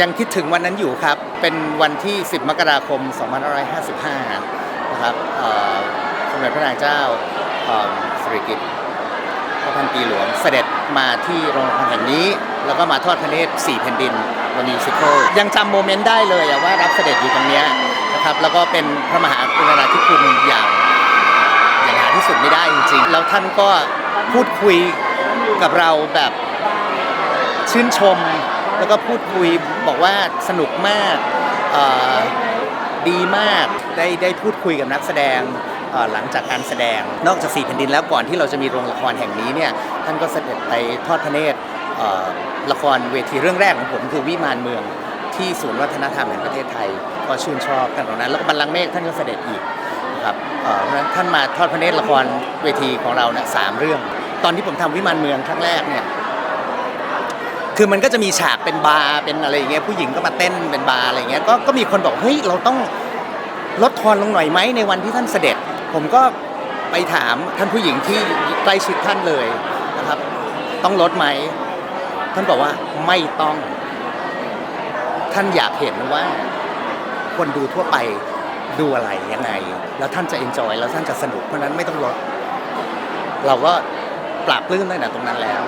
ยังคิดถึงวันนั้นอยู่ครับ เป็นวันที่ 10 มกราคม 2555 นะครับสมเด็จพระนางเจ้าสิริกิติ์พระพันปีหลวงเสด็จมาที่โรงละครแห่งนี้ แล้วก็มาทอดพระเนตร4แผ่นดินวันมิวสิคยังจำโมเมนต์ได้เลยว่ารับเสด็จอยู่ตรงนี้นะครับแล้วก็เป็นพระมหากรุณาธิคุณอย่างอย่างหาที่สุดไม่ได้จริงๆ แล้วท่านก็พูดคุยกับเราแบบชื่นชม แล้วก็พูดคุยบอกว่าสนุกมากดีมากได้ได้พูดคุยกับนักแสดงหลังจากการแสดงนอกจากสี่แผ่นดินแล้วก่อนที่เราจะมีโรงละครแห่งนี้เนี่ยท่านก็เสด็จไปทอดพระเนตรละครเวทีเรื่องแรกของผมคือวิมานเมืองที่ศูนย์วัฒนธรรมแห่งประเทศไทย ก็ชื่นชอบกันตรงนั้น แล้วก็บัลลังก์เมฆท่านก็เสด็จอีกนะครับเพราะฉะนั้นท่านมาทอดพระเนตรละครเวทีของเราเนี่ยสามเรื่อง ตอนที่ผมทำวิมานเมืองครั้งแรกเนี่ย คือมันก็จะมีฉากเป็นบาร์เป็นอะไรอย่างเงี้ยผู้หญิงก็มาเต้นเป็นบาร์อะไรอย่างเงี้ยก็ก็มีคนบอกเฮ้ยเราต้องลดทอนลงหน่อยไหมในวันที่ท่านเสด็จ ผมก็ไปถามท่านผู้หญิงที่ใกล้ชิดท่านเลยนะครับ ต้องลดไหมท่านบอกว่าไม่ต้อง ท่านอยากเห็นว่า คนดูทั่วไปดูอะไรยังไง แล้วท่านจะเอนจอยแล้วท่านจะสนุกเพราะนั้นไม่ต้องลด เราก็ปราบปลื้มตั้งแต่ตรงนั้นแล้ว